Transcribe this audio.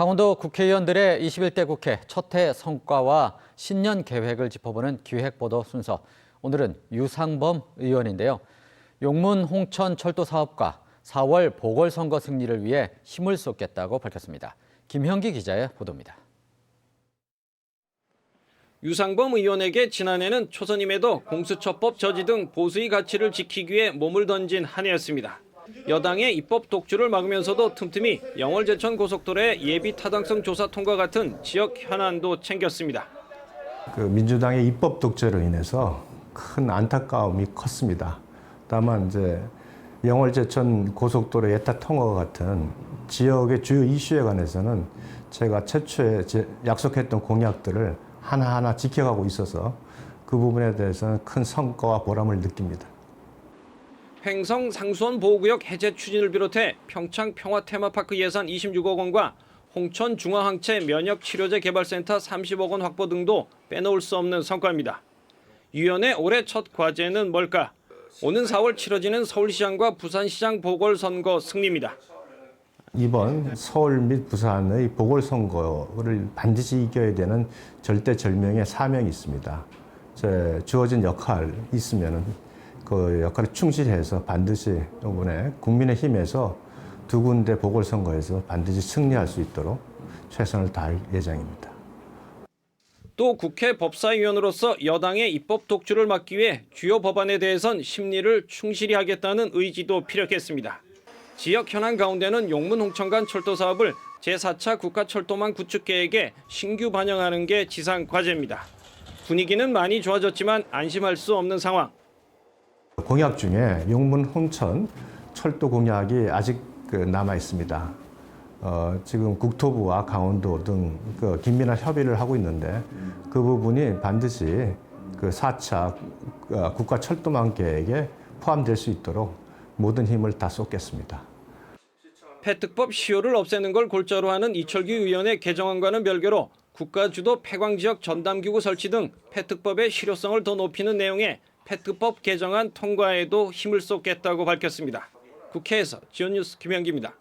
강원도 국회의원들의 21대 국회 첫 해 성과와 신년 계획을 짚어보는 기획보도 순서. 오늘은 유상범 의원인데요. 용문 홍천 철도 사업과 4월 보궐선거 승리를 위해 힘을 쏟겠다고 밝혔습니다. 김형기 기자의 보도입니다. 유상범 의원에게 지난해는 초선임에도 공수처법 저지 등 보수의 가치를 지키기 위해 몸을 던진 한 해였습니다. 여당의 입법 독주를 막으면서도 틈틈이 영월 제천 고속도로의 예비 타당성 조사 통과 같은 지역 현안도 챙겼습니다. 그 민주당의 입법 독재로 인해서 큰 안타까움이 컸습니다. 다만 이제 영월 제천 고속도로 예타 통과 같은 지역의 주요 이슈에 관해서는 제가 최초에 제 약속했던 공약들을 하나하나 지켜가고 있어서 그 부분에 대해서는 큰 성과와 보람을 느낍니다. 횡성 상수원 보호구역 해제 추진을 비롯해 평창 평화 테마파크 예산 26억 원과 홍천 중화항체 면역 치료제 개발센터 30억 원 확보 등도 빼놓을 수 없는 성과입니다. 유 의원의 올해 첫 과제는 뭘까? 오는 4월 치러지는 서울시장과 부산시장 보궐선거 승리입니다. 이번 서울 및 부산의 보궐선거를 반드시 이겨야 되는 절대절명의 사명이 있습니다. 제 주어진 역할 있으면은 그 역할을 충실해서 반드시 이번에 국민의힘에서 두 군데 보궐선거에서 반드시 승리할 수 있도록 최선을 다할 예정입니다. 또 국회 법사위원으로서 여당의 입법 독주를 막기 위해 주요 법안에 대해선 심리를 충실히 하겠다는 의지도 피력했습니다. 지역 현안 가운데는 용문 홍천간 철도 사업을 제4차 국가 철도망 구축 계획에 신규 반영하는 게 지상 과제입니다. 분위기는 많이 좋아졌지만 안심할 수 없는 상황. 공약 중에 용문 홍천 철도 공약이 아직 그 남아 있습니다. 어, 지금 국토부와 강원도 등 그 긴밀한 협의를 하고 있는데 그 부분이 반드시 그 4차 어, 국가 철도망 계획에 포함될 수 있도록 모든 힘을 다 쏟겠습니다. 폐특법 시효를 없애는 걸 골자로 하는 이철규 의원의 개정안과는 별개로 국가주도 폐광지역 전담기구 설치 등 폐특법의 실효성을 더 높이는 내용의 폐특법 개정안 통과에도 힘을 쏟겠다고 밝혔습니다. 국회에서 지원뉴스 김현기입니다.